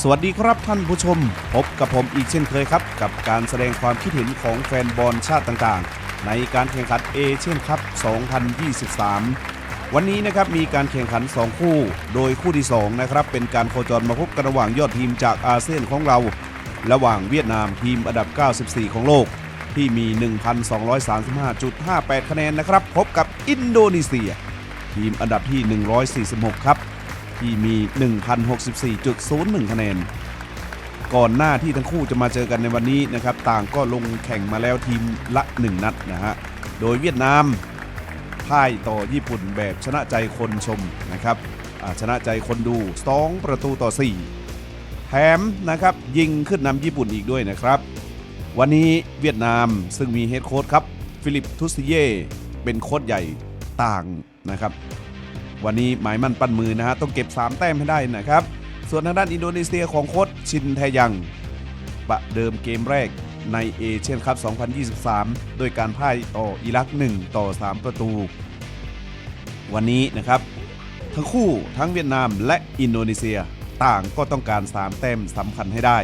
สวัสดีครับท่านผู้ชม พบกับผมอีกเช่นเคยครับ กับการแสดงความคิดเห็นของแฟนบอลชาติต่างๆ ในการแข่งขันเอเชียนคัพ 2023 วันนี้นะครับมีการแข่งขัน 2 คู่ โดยคู่ที่ 2 นะครับ เป็นการโคจรมาพบกันระหว่างยอดทีมจากอาเซียนของเรา ระหว่างเวียดนามทีมอันดับ 94 ของโลก ที่มี 1,235.58 คะแนนนะครับ พบกับอินโดนีเซีย ทีมอันดับที่ 146 ครับ ที่มี 1,064.01 คะแนน ก่อนหน้าที่ทั้งคู่จะมาเจอกันในวันนี้นะครับ ต่างก็ลงแข่งมาแล้วทีมละ 1 นัดนะฮะ โดยเวียดนามพ่ายต่อญี่ปุ่นแบบชนะใจคนชมนะครับชนะใจคนดู 2 ประตูต่อ 4 แถมนะครับยิงขึ้นนำญี่ปุ่นอีกด้วยนะครับ วันนี้เวียดนามซึ่งมีเฮดโค้ชครับ ฟิลิปทุสเย่เป็นโค้ชใหญ่ต่างนะครับ วันนี้หมายมั่นปั้นมือนะฮะต้องเก็บ 3 แต้มให้ได้นะครับ ส่วนทางด้านอินโดนีเซียของโค้ชชินแทยัง ประเดิมเกมแรกในเอเชียนคัพ 2023 โดยการพ่ายต่ออิรัก 1 ต่อ 3 ประตู วันนี้นะครับ ทั้งคู่ทั้งเวียดนามและอินโดนีเซียต่างก็ต้องการ 3 แต้มสำคัญให้ได้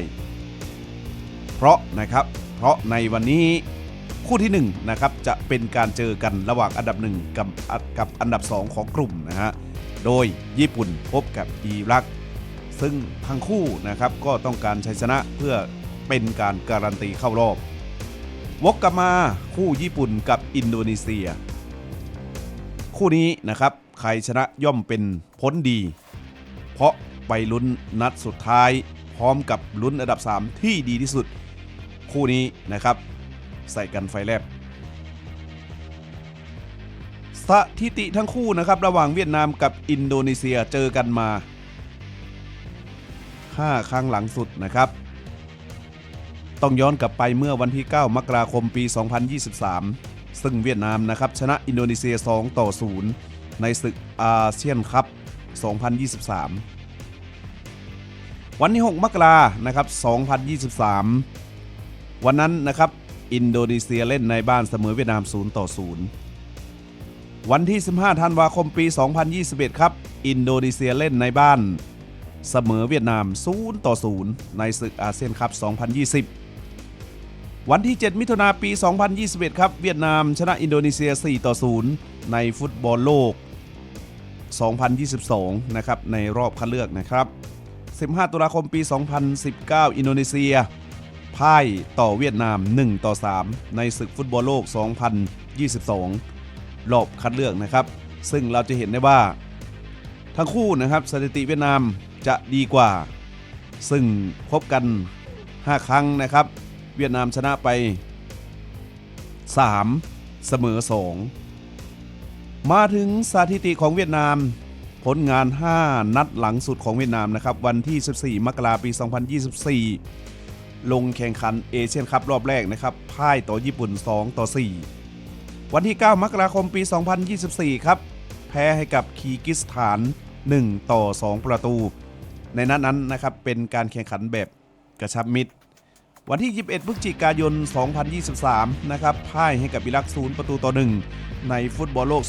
เพราะนะครับ เพราะในวันนี้ คู่ที่1นะครับจะเป็นการเจอกันระหว่างอันดับ 1 กับกับอันดับ 2 ของกลุ่มนะฮะโดยญี่ปุ่นพบกับอิรัก ซึ่งทั้งคู่นะครับก็ต้องการชัยชนะเพื่อเป็นการการันตีเข้ารอบ วกกลับมาคู่ญี่ปุ่นกับอินโดนีเซีย คู่นี้นะครับใครชนะย่อมเป็นพ้นดี เพราะไปลุ้นนัดสุดท้าย พร้อมกับลุ้นอันดับ 3 ที่ดีที่สุด คู่นี้นะครับ ใส่กันไฟแลบสถิติทั้งคู่นะครับ ระหว่างเวียดนามกับอินโดนีเซียเจอกันมา 5 ครั้งหลังสุดนะครับ ต้องย้อนกลับไปเมื่อวันที่ 9 มกราคมปี 2023 ซึ่งเวียดนามนะครับชนะอินโดนีเซีย 2 ต่อ 0 ในศึกอาเซียนคัพ 2023 วันที่ 6 มกรานะครับ 2023 วันนั้นนะครับ อินโดนีเซียเล่นในบ้านเสมอเวียดนาม 0 ต่อ 0 วันที่ 15 ธันวาคมปี 2021 ครับ อินโดนีเซียเล่นในบ้านเสมอเวียดนาม 0 ต่อ 0 ในศึกอาเซียนคัพ 2020 วันที่ 7 มิถุนาปี 2021 ครับ เวียดนามชนะอินโดนีเซีย 4 ต่อ 0 ในฟุตบอลโลก 2022 นะครับ ในรอบคัดเลือกนะครับ 15 ตุลาคมปี 2019 อินโดนีเซีย พ่ายต่อเวียดนาม 1 ต่อ 3 ในศึกฟุตบอลโลก 2022 รอบคัดเลือกนะครับ ซึ่งเราจะเห็นได้ว่า ทั้งคู่นะครับสถิติเวียดนามจะดีกว่า ซึ่งพบกัน 5 ครั้งนะครับ เวียดนามชนะไป 3 เสมอ 2 มาถึงสถิติของเวียดนามผลงาน 5 นัดหลังสุดของเวียดนามนะครับ วันที่ 14 มกราปี 2024 ลงแข่งขันเอเชียนคัพรอบแรกนะครับพ่ายต่อญี่ปุ่น 2 ต่อ 4 วันที่ 9 มกราคมปี 2024 ครับ แพ้ให้กับคีกิสถาน 1 ต่อ 2 ประตู ในนัดนั้นนะครับเป็นการแข่งขันแบบกระชับมิตร วันที่ 21 พฤศจิกายน 2023 นะครับพ่ายให้กับอิรักศูนย์ประตูต่อ 1 ในฟุตบอลโลก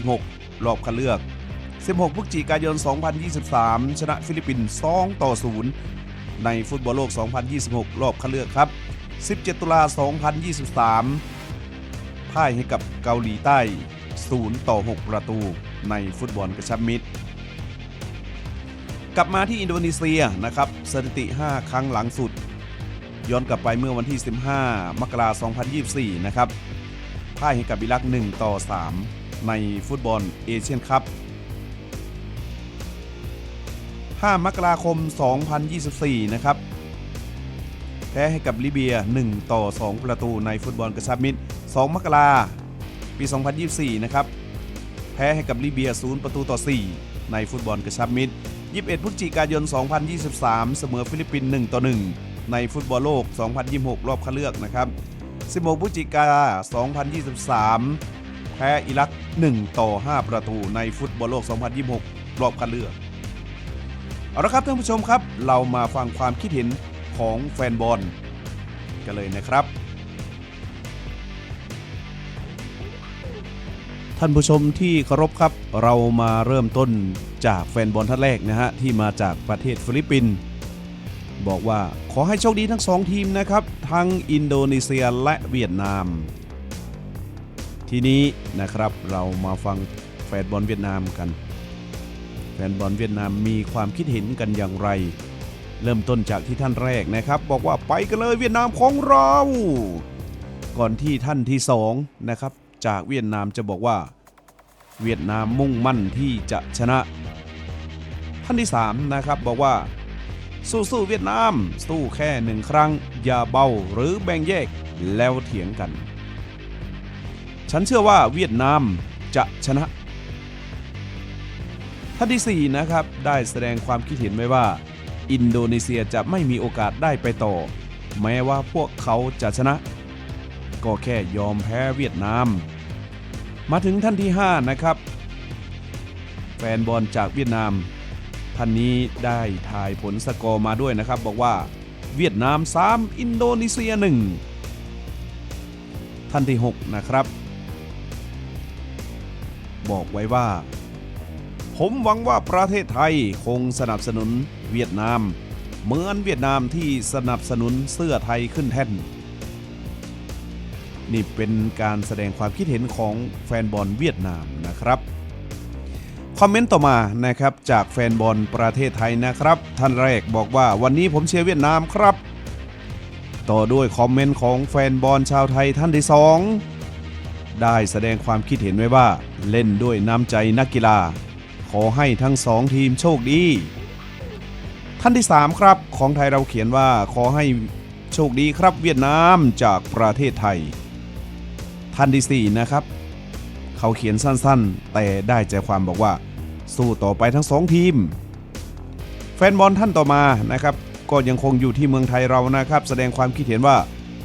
2026 รอบคัดเลือก 16 พฤศจิกายน 2023 ชนะฟิลิปปินส์ 2 ต่อ 0 ในฟุตบอลโลก 2026 รอบคัดเลือกครับ 17 ตุลา 2023 พ่ายให้กับเกาหลีใต้ 0 ต่อ 6 ประตูในฟุตบอลกระชับมิตร กลับมาที่อินโดนีเซียนะครับสถิติ 5 ครั้งหลังสุด ย้อนกลับไปเมื่อวันที่ 15 มกราคม 2024 นะครับพ่ายให้กับอิรัก 1 ต่อ 3 ในฟุตบอลเอเชียนคัพ 5 มกราคม 2024 นะครับ แพ้ให้กับลิเบีย 1 ต่อ 2 ประตูในฟุตบอลกระชับมิตร 2 มกราปี 2024 นะครับ แพ้ให้กับลิเบีย 0 ประตูต่อ 4 ในฟุตบอลกระชับมิตร 21 พฤศจิกายน 2023 เสมอฟิลิปปินส์ 1 ต่อ 1 ในฟุตบอลโลก 2026 รอบคัดเลือกนะครับ 16 พฤศจิกายน2023 แพ้อิรัก 1 ต่อ 5 ประตูในฟุตบอลโลก 2026 รอบคัดเลือก เอาละครับท่านผู้ชมครับ เรามาฟังความคิดเห็นของแฟนบอลกันเลยนะครับ ท่านผู้ชมที่เคารพครับ เรามาเริ่มต้นจากแฟนบอลท่านแรกนะฮะที่มาจากประเทศฟิลิปปินส์บอกว่าขอให้โชคดีทั้งสองทีมนะครับ ทั้งอินโดนีเซียและเวียดนาม ทีนี้นะครับเรามาฟังแฟนบอลเวียดนามกัน แฟนบอลเวียดนามมีความคิดเห็นกันอย่างไร เริ่มต้นจากที่ท่านแรกนะครับ บอกว่าไปกันเลยเวียดนามของเรา ก่อนที่ท่านที่สองนะครับ จากเวียดนามจะบอกว่า เวียดนามมุ่งมั่นที่จะชนะ ท่านที่สามนะครับบอกว่า สู้ๆเวียดนาม สู้แค่หนึ่งครั้ง อย่าเบาหรือแบ่งแยกแล้วเถียงกัน ฉันเชื่อว่าเวียดนามจะชนะานที่ 4 นะครับ ได้แสดงความคิดเห็นไว้ว่า อินโดนีเซียจะไม่มีโอกาสได้ไปต่อ แม้ว่าพวกเขาจะชนะ ก็แค่ยอมแพ้เวียดนาม มาถึงท่านที่ 5 นะครับ แฟนบอลจากเวียดนาม ท่านนี้ได้ทายผลสกอร์มาด้วยนะครับ บอกว่า เวียดนาม 3 อินโดนีเซีย 1 ท่านที่ 6 นะครับ บอกไว้ว่า ผมหวังว่าประเทศไทยคงสนับสนุนเวียดนาม เหมือนเวียดนามที่สนับสนุนเสื้อไทยขึ้นแท่น นี่เป็นการแสดงความคิดเห็นของแฟนบอลเวียดนามนะครับ คอมเมนต์ต่อมานะครับจากแฟนบอลประเทศไทยนะครับ ท่านแรกบอกว่าวันนี้ผมเชียร์เวียดนามครับ ต่อด้วยคอมเมนต์ของแฟนบอลชาวไทยท่านที่สองได้แสดงความคิดเห็นไว้ว่าเล่นด้วยน้ำใจนักกีฬา อให้ทั้งสองทีมโชคดี ท่านที่ 3 ครับ ของไทยเราเขียนว่าขอให้โชคดีครับเวียดนามจากประเทศไทย ท่านที่ 4 นะครับ เขาเขียนสั้นๆ แต่ได้ใจความบอกว่า สู้ต่อไปทั้งสองทีม แฟนบอลท่านต่อมานะครับก็ยังคงอยู่ที่เมืองไทยเรานะครับ แสดงความคิดเห็นว่า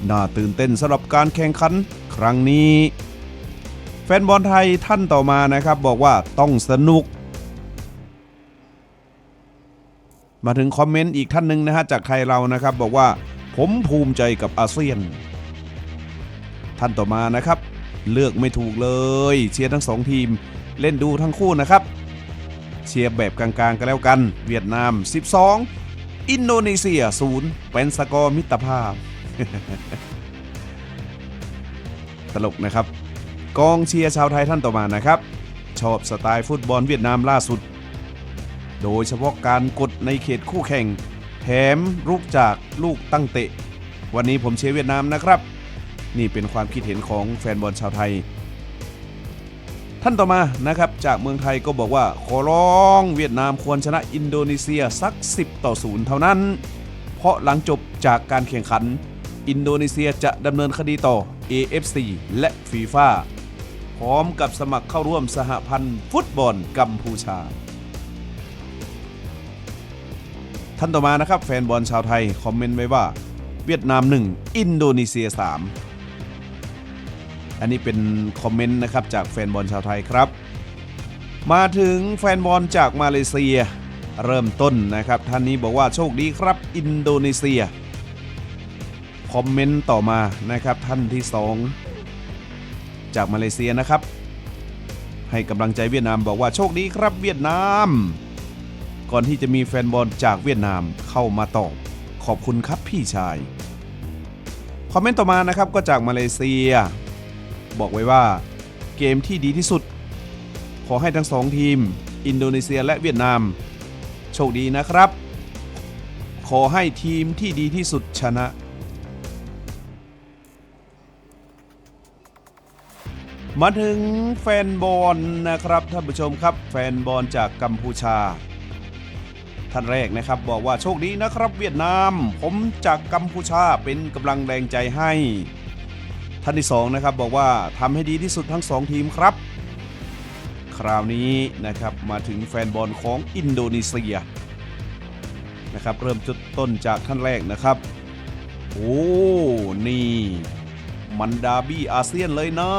น่าตื่นเต้นสำหรับการแข่งขันครั้งนี้ แฟนบอลไทยท่านต่อมานะครับ บอกว่าต้องสนุก มาถึงคอมเมนต์อีกท่านหนึ่งนะฮะจากไทยเรานะครับ บอกว่าผมภูมิใจกับอาเซียน ท่านต่อมานะครับ เลือกไม่ถูกเลยเชียร์ทั้งสองทีม เล่นดูทั้งคู่นะครับ เชียร์แบบกลางๆกันแล้วกัน เวียดนาม 12 อินโดนีเซีย 0 เป็นสกอร์มิตรภาพ ตลกนะครับ กองเชียร์ชาวไทยท่านต่อมานะครับ ชอบสไตล์ฟุตบอลเวียดนามล่าสุด โดยเฉพาะการกดในเขตคู่แข่ง แถมรูปจากลูกตั้งเตะ วันนี้ผมเชียร์เวียดนามนะครับ นี่เป็นความคิดเห็นของแฟนบอลชาวไทย ท่านต่อมานะครับจากเมืองไทยก็บอกว่า ขอร้องเวียดนามควรชนะอินโดนีเซียสัก 10 ต่อ0เท่านั้น เพราะหลังจบจากการแข่งขัน อินโดนีเซียจะดำเนินคดีต่อ AFC และฟีฟ่าพร้อมกับสมัครเข้าร่วมสหพันธ์ฟุตบอลกัมพูชา ท่านต่อมานะครับ แฟนบอลชาวไทย คอมเมนต์ไว้ว่า เวียดนาม 1 อินโดนีเซีย 3 อันนี้เป็นคอมเมนต์นะครับจากแฟนบอลชาวไทยครับ มาถึงแฟนบอลจากมาเลเซีย เริ่มต้นนะครับ ท่านนี้บอกว่าโชคดีครับอินโดนีเซีย คอมเมนต์ต่อมานะครับท่านที่ 2 จากมาเลเซียนะครับ ให้กำลังใจเวียดนามบอกว่าโชคดีครับเวียดนาม ก่อนที่จะมีแฟนบอลจากเวียดนามเข้ามาตอบขอบคุณครับพี่ชาย คอมเมนต์ต่อมานะครับก็จากมาเลเซีย บอกไว้ว่าเกมที่ดีที่สุด ขอให้ทั้งสองทีม อินโดนีเซียและเวียดนาม โชคดีนะครับ ขอให้ทีมที่ดีที่สุดชนะ มาถึงแฟนบอลนะครับท่านผู้ชมครับ แฟนบอลจากกัมพูชา ท่านแรกนะครับ บอกว่าโชคดีนะครับเวียดนาม ผมจากกัมพูชาเป็นกำลังแรงใจให้ ท่านที่สองนะครับบอกว่าทำให้ดีที่สุดทั้งสองทีมครับ คราวนี้นะครับมาถึงแฟนบอลของอินโดนีเซียนะครับเริ่มจุดต้นจากท่านแรกนะครับ โอ้ นี่ มันดาบี้อาเซียนเลยนะ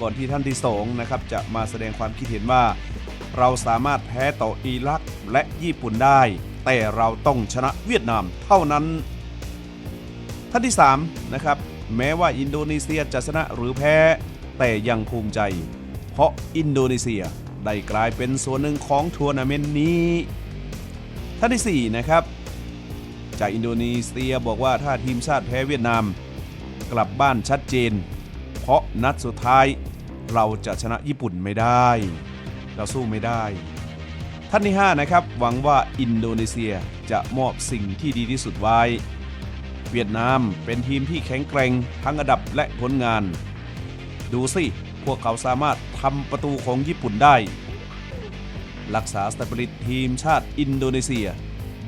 ก่อนที่ท่านที่สองนะครับจะมาแสดงความคิดเห็นว่า เราสามารถแพ้ต่ออิรักและญี่ปุ่นได้ แต่เราต้องชนะเวียดนามเท่านั้น ท่านที่3นะครับแม้ว่าอินโดนีเซียจะชนะหรือแพ้ แต่ยังภูมิใจ เพราะอินโดนีเซียได้กลายเป็นส่วนหนึ่งของทัวร์นาเมนต์นี้ ท่านที่4นะครับจากอินโดนีเซียบอกว่าถ้าทีมชาติแพ้เวียดนาม กลับบ้านชัดเจน เพราะนัดสุดท้ายเราจะชนะญี่ปุ่นไม่ได้ เราสู้ไม่ได้ ท่านที่ 5 นะครับ หวังว่าอินโดนีเซียจะมอบสิ่งที่ดีที่สุดไว้ เวียดนามเป็นทีมที่แข็งแกร่งทั้งอันดับและผลงาน ดูสิ พวกเขาสามารถทำประตูของญี่ปุ่นได้ รักษาสเตปริตทีมชาติอินโดนีเซีย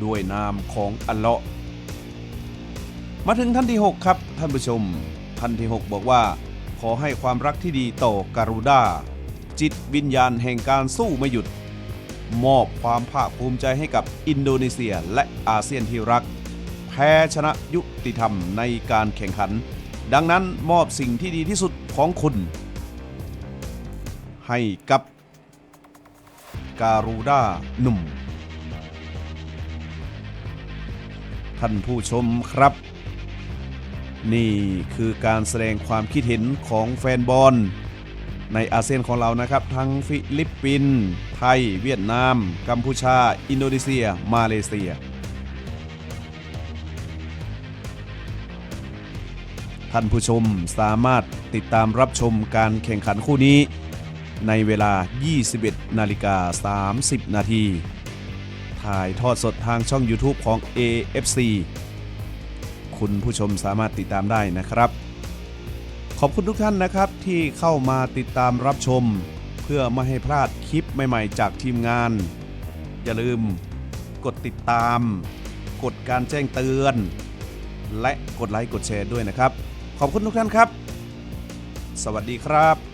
ด้วยนามของอัลเลาะห์มาถึงท่านที่ 6 ครับ ท่านผู้ชม ท่านที่ 6 บอกว่า ขอให้ความรักที่ดีต่อการูด้า จิตวิญญาณแห่งการสู้ไม่หยุด มอบความภาคภูมิใจให้กับอินโดนีเซียและอาเซียนที่รัก แพ้ชนะยุติธรรมในการแข่งขัน ดังนั้นมอบสิ่งที่ดีที่สุดของคุณ ให้กับการูด้าหนุ่ม ท่านผู้ชมครับ นี่คือการแสดงความคิดเห็นของแฟนบอล ในอาเซียนของเรานะครับ ทั้งฟิลิปปินส์ไทย เวียดนาม กัมพูชา อินโดนีเซีย มาเลเซีย ท่านผู้ชมสามารถติดตามรับชมการแข่งขันคู่นี้ ในเวลา 21 นาฬิกา 30 นาทีถ่ายทอดสดทางช่อง YouTube ของ AFC คุณผู้ชมสามารถติดตามได้นะครับ อบคุณทุกท่านนะครับที่เข้ามาติดตามรับชม เพื่อไม่ให้พลาดคลิปใหม่ๆ จากทีมงาน อย่าลืมกดติดตาม กดการแจ้งเตือน และกดไลค์กดแชร์ด้วยนะครับ ขอบคุณทุกท่านครับ สวัสดีครับ